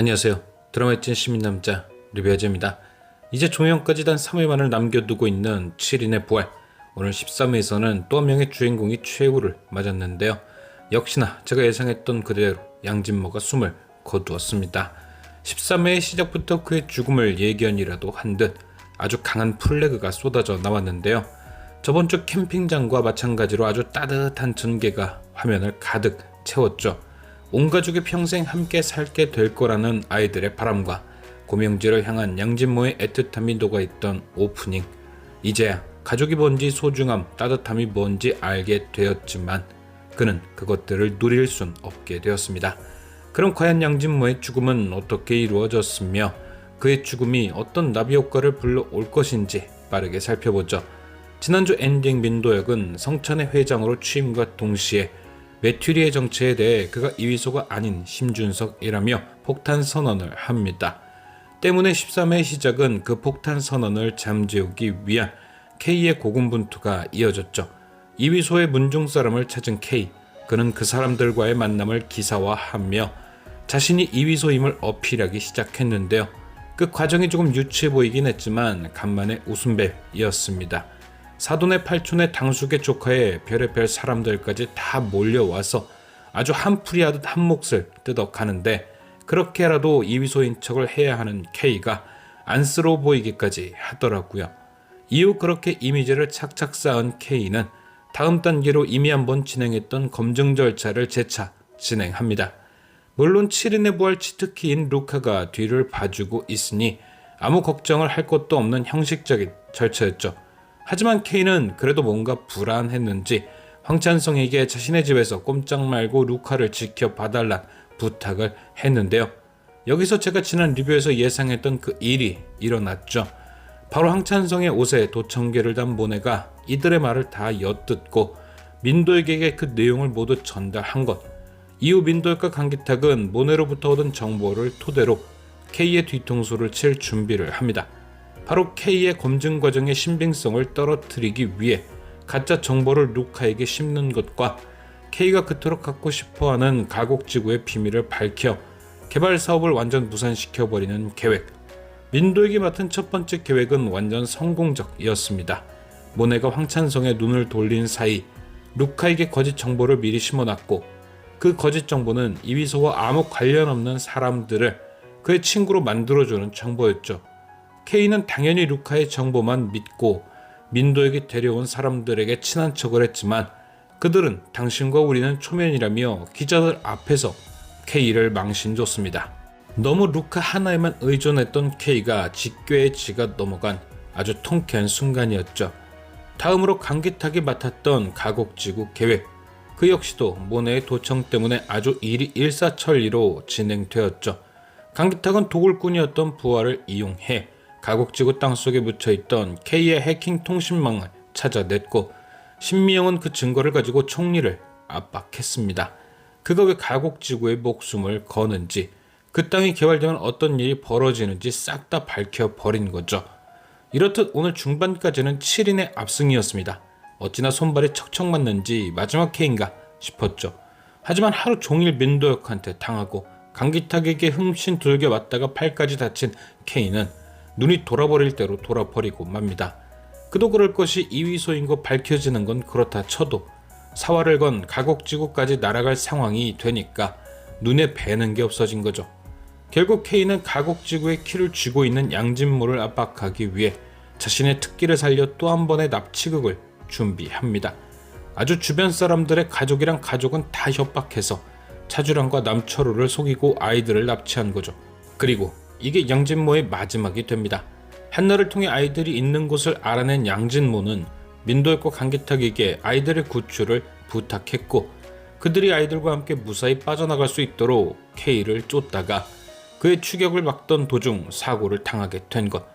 안녕하세요. 드라마의 찐 시민남자 리뷰아재입니다. 이제 종영까지 단 3회만을 남겨두고 있는 7인의 부활. 오늘 13회에서는 또 한 명의 주인공이 최후를 맞았는데요. 역시나 제가 예상했던 그대로 양진모가 숨을 거두었습니다. 13회의 시작부터 그의 죽음을 예견이라도 한 듯 아주 강한 플래그가 쏟아져 나왔는데요. 저번 주 캠핑장과 마찬가지로 아주 따뜻한 전개가 화면을 가득 채웠죠. 온 가족이 평생 함께 살게 될 거라는 아이들의 바람과 고명지를 향한 양진모의 애틋함이 녹아있던 오프닝. 이제야 가족이 뭔지 소중함, 따뜻함이 뭔지 알게 되었지만 그는 그것들을 누릴 순 없게 되었습니다. 그럼 과연 양진모의 죽음은 어떻게 이루어졌으며 그의 죽음이 어떤 나비 효과를 불러올 것인지 빠르게 살펴보죠. 지난주 엔딩 민도역은 성찬의 회장으로 취임과 동시에 메튜리의 정체에 대해 그가 이위소가 아닌 심준석이라며 폭탄 선언을 합니다. 때문에 13회 시작은 그 폭탄 선언을 잠재우기 위한 K의 고군분투가 이어졌죠. 이위소의 문중 사람을 찾은 K. 그는 그 사람들과의 만남을 기사화하며 자신이 이위소임을 어필하기 시작했는데요. 그 과정이 조금 유치해 보이긴 했지만 간만에 웃음벨이었습니다. 사돈의 팔촌의 당숙의 조카에 별의별 사람들까지 다 몰려와서 아주 한풀이하듯 한 몫을 뜯어가는데 그렇게라도 이위소인 척을 해야 하는 K가 안쓰러워 보이기까지 하더라고요. 이후 그렇게 이미지를 착착 쌓은 K는 다음 단계로 이미 한번 진행했던 검증 절차를 재차 진행합니다. 물론 7인의 부활 치트키인 루카가 뒤를 봐주고 있으니 아무 걱정을 할 것도 없는 형식적인 절차였죠. 하지만 K는 그래도 뭔가 불안했는지 황찬성에게 자신의 집에서 꼼짝 말고 루카를 지켜봐달란 부탁을 했는데요. 여기서 제가 지난 리뷰에서 예상했던 그 일이 일어났죠. 바로 황찬성의 옷에 도청계를 단 모네가 이들의 말을 다 엿듣고 민도에게 그 내용을 모두 전달한 것. 이후 민도역과 강기탁은 모네로부터 얻은 정보를 토대로 K의 뒤통수를 칠 준비를 합니다. 바로 K의 검증 과정의 신빙성을 떨어뜨리기 위해 가짜 정보를 루카에게 심는 것과 K가 그토록 갖고 싶어 하는 가곡지구의 비밀을 밝혀 개발 사업을 완전 무산시켜버리는 계획. 민도에게 맡은 첫 번째 계획은 완전 성공적이었습니다. 모네가 황찬성의 눈을 돌린 사이 루카에게 거짓 정보를 미리 심어놨고 그 거짓 정보는 이위소와 아무 관련 없는 사람들을 그의 친구로 만들어주는 정보였죠. K는 당연히 루카의 정보만 믿고 민도에게 데려온 사람들에게 친한 척을 했지만 그들은 당신과 우리는 초면이라며 기자들 앞에서 K를 망신줬습니다. 너무 루카 하나에만 의존했던 K가 직궤의 지가 넘어간 아주 통쾌한 순간이었죠. 다음으로 강기탁이 맡았던 가곡지구 계획. 그 역시도 모네의 도청 때문에 아주 일이 일사천리로 진행되었죠. 강기탁은 도굴꾼이었던 부하를 이용해 가곡지구 땅속에 묻혀있던 K의 해킹 통신망을 찾아냈고 신미영은 그 증거를 가지고 총리를 압박했습니다. 그가 왜 가곡지구의 목숨을 거는지 그 땅이 개발되면 어떤 일이 벌어지는지 싹 다 밝혀버린 거죠. 이렇듯 오늘 중반까지는 7인의 압승이었습니다. 어찌나 손발이 척척 맞는지 마지막 K인가 싶었죠. 하지만 하루 종일 민도역한테 당하고 강기탁에게 흠씬 두들겨 맞다가 팔까지 다친 K는 눈이 돌아버릴 대로 돌아버리고 맙니다. 그도 그럴 것이 이위소인 거 밝혀지는 건 그렇다 쳐도 사활을 건 가곡지구까지 날아갈 상황이 되니까 눈에 뵈는 게 없어진 거죠. 결국 K는 가곡지구의 키를 쥐고 있는 양진모를 압박하기 위해 자신의 특기를 살려 또 한 번의 납치극을 준비합니다. 아주 주변 사람들의 가족이랑 가족은 다 협박해서 차주랑과 남철우를 속이고 아이들을 납치한 거죠. 그리고 이게 양진모의 마지막이 됩니다. 한나를 통해 아이들이 있는 곳을 알아낸 양진모는 민도였고 강기탁에게 아이들의 구출을 부탁했고 그들이 아이들과 함께 무사히 빠져나갈 수 있도록 K를 쫓다가 그의 추격을 막던 도중 사고를 당하게 된 것.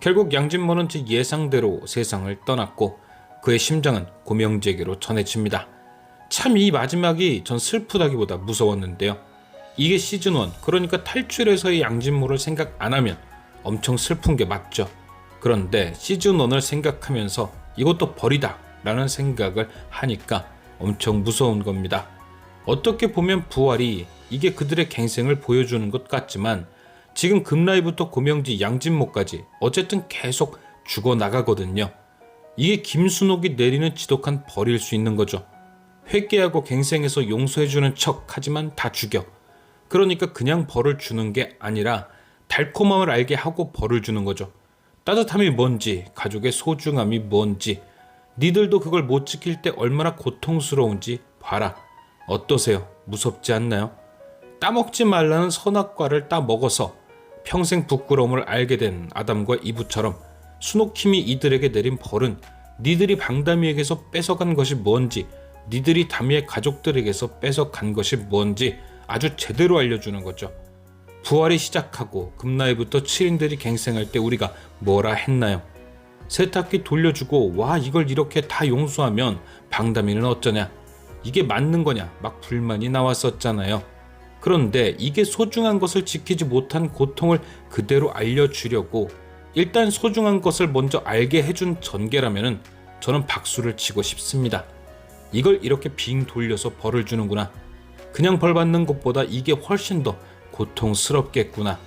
결국 양진모는 제 예상대로 세상을 떠났고 그의 심장은 고명재에게로 전해집니다. 참 이 마지막이 전 슬프다기보다 무서웠는데요. 이게 시즌 1, 그러니까 탈출해서의 양진모를 생각 안 하면 엄청 슬픈 게 맞죠. 그런데 시즌 1을 생각하면서 이것도 버리다 라는 생각을 하니까 엄청 무서운 겁니다. 어떻게 보면 부활이 이게 그들의 갱생을 보여주는 것 같지만 지금 금라이부터 고명지 양진모까지 어쨌든 계속 죽어 나가거든요. 이게 김순옥이 내리는 지독한 벌일 수 있는 거죠. 회개하고 갱생해서 용서해주는 척 하지만 다 죽여. 그러니까 그냥 벌을 주는 게 아니라 달콤함을 알게 하고 벌을 주는 거죠. 따뜻함이 뭔지, 가족의 소중함이 뭔지, 니들도 그걸 못 지킬 때 얼마나 고통스러운지 봐라. 어떠세요? 무섭지 않나요? 따먹지 말라는 선악과를 따먹어서 평생 부끄러움을 알게 된 아담과 이브처럼 수노킴이 이들에게 내린 벌은 니들이 방다미에게서 뺏어간 것이 뭔지 니들이 다미의 가족들에게서 뺏어간 것이 뭔지 아주 제대로 알려주는 거죠. 부활이 시작하고 금나이부터 7인들이 갱생할 때 우리가 뭐라 했나요? 세탁기 돌려주고 와 이걸 이렇게 다 용서하면 방다미는 어쩌냐? 이게 맞는 거냐? 막 불만이 나왔었잖아요. 그런데 이게 소중한 것을 지키지 못한 고통을 그대로 알려주려고 일단 소중한 것을 먼저 알게 해준 전개라면은 저는 박수를 치고 싶습니다. 이걸 이렇게 빙 돌려서 벌을 주는구나. 그냥 벌 받는 것보다 이게 훨씬 더 고통스럽겠구나.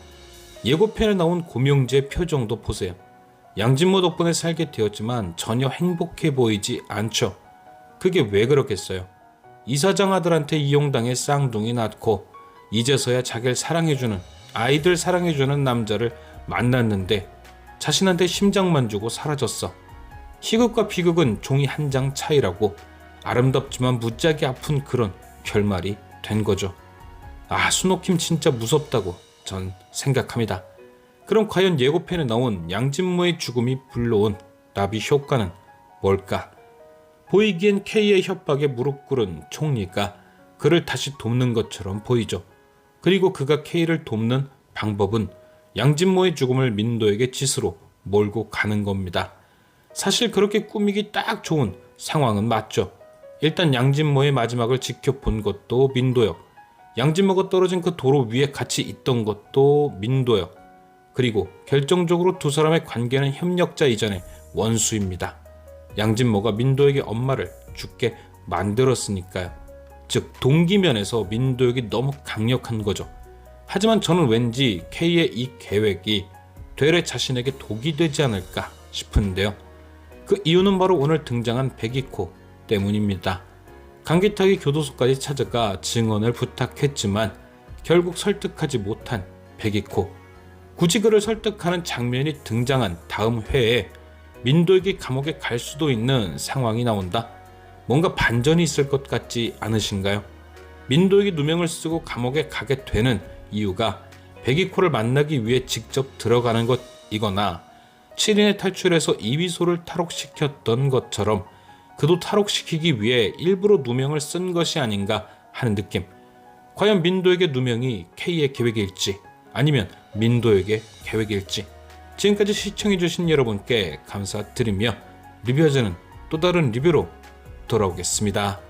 예고편에 나온 고명재의 표정도 보세요. 양진모 덕분에 살게 되었지만 전혀 행복해 보이지 않죠. 그게 왜 그렇겠어요? 이사장 아들한테 이용당해 쌍둥이 낳고 이제서야 자기를 사랑해주는 아이들 사랑해주는 남자를 만났는데 자신한테 심장만 주고 사라졌어. 희극과 비극은 종이 한 장 차이라고 아름답지만 무지하게 아픈 그런 결말이 된 거죠. 아, 수노킴 진짜 무섭다고 전 생각합니다. 그럼 과연 예고편에 나온 양진모의 죽음이 불러온 나비 효과는 뭘까? 보이기엔 K의 협박에 무릎 꿇은 총리가 그를 다시 돕는 것처럼 보이죠. 그리고 그가 K를 돕는 방법은 양진모의 죽음을 민도에게 짓으로 몰고 가는 겁니다. 사실 그렇게 꾸미기 딱 좋은 상황은 맞죠. 일단 양진모의 마지막을 지켜본 것도 민도역. 양진모가 떨어진 그 도로 위에 같이 있던 것도 민도역. 그리고 결정적으로 두 사람의 관계는 협력자 이전의 원수입니다. 양진모가 민도에게 엄마를 죽게 만들었으니까요. 즉 동기면에서 민도역이 너무 강력한 거죠. 하지만 저는 왠지 K의 이 계획이 되레 자신에게 독이 되지 않을까 싶은데요. 그 이유는 바로 오늘 등장한 백이코 때문입니다. 강기탁이 교도소까지 찾아가 증언을 부탁했지만 결국 설득하지 못한 백이코. 굳이 그를 설득하는 장면이 등장한 다음 회에 민도에게 감옥에 갈 수도 있는 상황이 나온다. 뭔가 반전이 있을 것 같지 않으신가요? 민도에게 누명을 쓰고 감옥에 가게 되는 이유가 백이코를 만나기 위해 직접 들어가는 것이거나 7인의 탈출해서 이위소를 탈옥시켰던 것처럼 그도 탈옥시키기 위해 일부러 누명을 쓴 것이 아닌가 하는 느낌. 과연 민도에게 누명이 K의 계획일지 아니면 민도에게 계획일지 지금까지 시청해주신 여러분께 감사드리며 리뷰어즈는 또 다른 리뷰로 돌아오겠습니다.